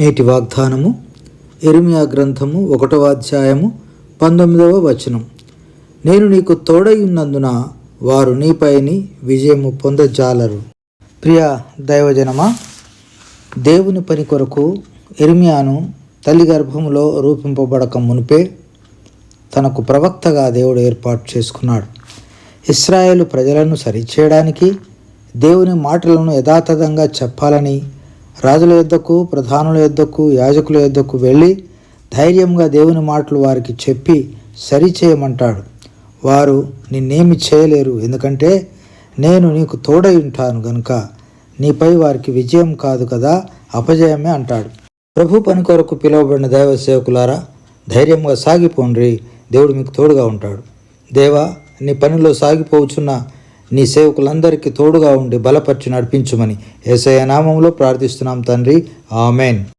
నేటి వాగ్దానము ఎరిమియా గ్రంథము ఒకటవ అధ్యాయము పంతొమ్మిదవ వచనం. నేను నీకు తోడై ఉన్నందున వారు నీపైని విజయము పొందజాలరు. ప్రియ దైవజనమా దేవుని పని కొరకు ఎరిమియాను తల్లి గర్భములో రూపింపబడక మునిపే తనకు ప్రవక్తగా దేవుడు ఏర్పాటు చేసుకున్నాడు. ఇస్రాయేలు ప్రజలను సరిచేయడానికి దేవుని మాటలను యథాతథంగా చెప్పాలని రాజుల యొద్దకు ప్రధానుల యొద్దకు యాజకుల యొద్దకు వెళ్ళి ధైర్యంగా దేవుని మాటలు వారికి చెప్పి సరిచేయమంటాడు. వారు నిన్నేమి చేయలేరు. ఎందుకంటే నేను నీకు తోడై ఉంటాను గనుక నీపై వారికి విజయం కాదు కదా అపజయమే అంటాడు. ప్రభు పని కొరకు పిలువబడిన దైవ సేవకులారా ధైర్యంగా సాగిపోండ్రి దేవుడు మీకు తోడుగా ఉంటాడు. దేవా నీ పనిలో సాగిపోవచ్చున్న నీ సేవకులందరికీ తోడుగా ఉండి బలపరిచి నడిపించుమని ఏసయ నామంలో ప్రార్థిస్తున్నాం తండ్రి. ఆమెన్.